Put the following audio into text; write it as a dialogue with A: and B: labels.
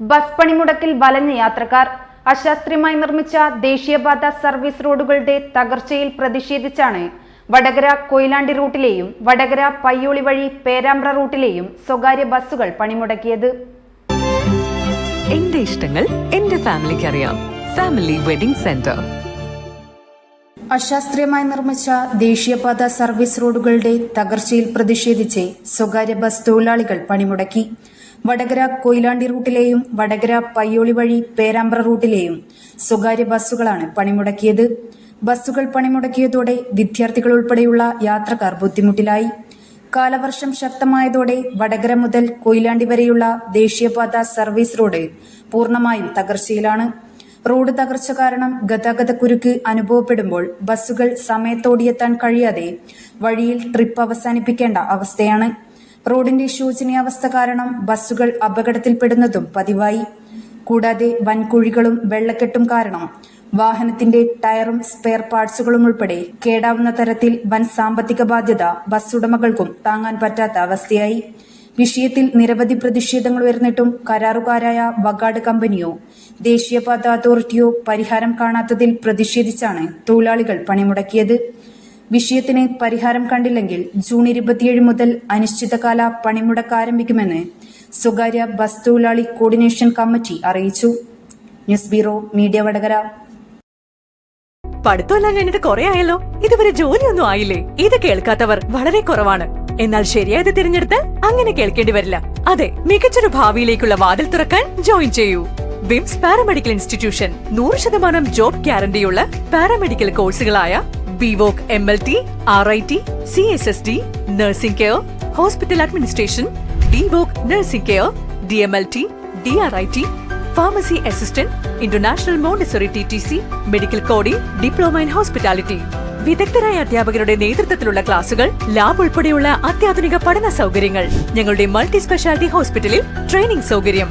A: Bus പണിമുടക്കിൽ വലഞ്ഞ യാത്രക്കാർ അശാസ്ത്രീയമായി നിർമ്മിച്ച ദേശീയപാത സർവീസ് റോഡുകളുടെ തകർച്ചയിൽ പ്രതിഷേധിച്ചാണ് വടകര കൊയിലാണ്ടി റൂട്ടിലെയും വടകര പയ്യോളി വഴി പേരാമ്പ്ര റൂട്ടിലെയും സ്വകാര്യ ബസ്സുകൾ പണിമുടക്കിയത്.
B: എന്റെ ഇഷ്ടങ്ങൾ എന്റെ ഫാമിലിക്ക് അറിയാം. Family wedding centre.
A: അശാസ്ത്രീയമായി നിർമ്മിച്ച ദേശീയപാത സർവീസ് റോഡുകളുടെ തകർച്ചയിൽ പ്രതിഷേധിച്ച് സ്വകാര്യ ബസ് തൊഴിലാളികൾ പണിമുടക്കി. വടകര കൊയിലാണ്ടി റൂട്ടിലെയും വടകര പയ്യോളി വഴി പേരാമ്പ്ര റൂട്ടിലെയും സ്വകാര്യ ബസ്സുകളാണ് പണിമുടക്കിയത്. ബസ്സുകൾ പണിമുടക്കിയതോടെ വിദ്യാർത്ഥികൾ ഉൾപ്പെടെയുള്ള യാത്രക്കാർ ബുദ്ധിമുട്ടിലായി. കാലവർഷം ശക്തമായതോടെ വടകര മുതൽ കൊയിലാണ്ടി വരെയുള്ള ദേശീയപാത സർവീസ് റോഡ് പൂർണമായും തകർച്ചയിലാണ്. റോഡ് തകർച്ച കാരണം ഗതാഗതക്കുരുക്ക് അനുഭവപ്പെടുമ്പോൾ ബസ്സുകൾ സമയത്തോടിയെത്താൻ കഴിയാതെ വഴിയിൽ ട്രിപ്പ് അവസാനിപ്പിക്കേണ്ട അവസ്ഥയാണ്. റോഡിന്റെ ശോചനീയാവസ്ഥ കാരണം ബസ്സുകൾ അപകടത്തിൽപ്പെടുന്നതും പതിവായി. കൂടാതെ വൻകുഴികളും വെള്ളക്കെട്ടും കാരണം വാഹനത്തിന്റെ ടയറും സ്പെയർ പാർട്സുകളും ഉൾപ്പെടെ കേടാവുന്ന തരത്തിൽ വൻ സാമ്പത്തിക ബാധ്യത ബസ് ഉടമകൾക്കും താങ്ങാൻ പറ്റാത്ത അവസ്ഥയായി. വിഷയത്തിൽ നിരവധി പ്രതിഷേധങ്ങൾ ഉയർന്നിട്ടും കരാറുകാരായ വഗാഡ് കമ്പനിയോ ദേശീയപാത അതോറിറ്റിയോ പരിഹാരം കാണാത്തതിൽ പ്രതിഷേധിച്ചാണ് തൊഴിലാളികൾ പണിമുടക്കിയത്. വിഷയത്തിന് പരിഹാരം കണ്ടില്ലെങ്കിൽ ജൂൺ ഇരുപത്തിയേഴ് മുതൽ അനിശ്ചിതകാല പണിമുടക്ക് ആരംഭിക്കുമെന്ന് സ്വകാര്യ ബസ് തൊഴിലാളി കോർഡിനേഷൻ കമ്മിറ്റി അറിയിച്ചു. News bureau media Vadakara.
B: പഠിത്തമെല്ലാം കഴിഞ്ഞിട്ട് കുറെ ആയല്ലോ. ഇതുവരെ ജോലിയൊന്നും ആയില്ലേ? ഇത് കേൾക്കാത്തവർ വളരെ കുറവാണ്. എന്നാൽ ശരിയായത് തിരഞ്ഞെടുത്ത് അങ്ങനെ കേൾക്കേണ്ടി വരില്ല. അതെ മികച്ചൊരു ഭാവിയിലേക്കുള്ള വാതിൽ തുറക്കാൻ ജോയിൻ ചെയ്യൂ. വിംസ് പാരാമെഡിക്കൽ ഇൻസ്റ്റിറ്റ്യൂഷൻ നൂറ് ശതമാനം ജോബ് ഗ്യാരണ്ടിയുള്ള paramedical കോഴ്സുകളായ BVoc M L T R I T C S S D nursing care hospital administration DVoc nursing care D M L T D R I T pharmacy assistant international Montessori T T C medical coding diploma in hospitality വിദഗ്ധരായ അധ്യാപകരുടെ നേതൃത്വത്തിലുള്ള ക്ലാസുകൾ lab ഉൾപ്പെടെയുള്ള അത്യാധുനിക പഠന സൗകര്യങ്ങൾ ഞങ്ങളുടെ multi speciality ഹോസ്പിറ്റലിൽ ട്രെയിനിംഗ് സൗകര്യം.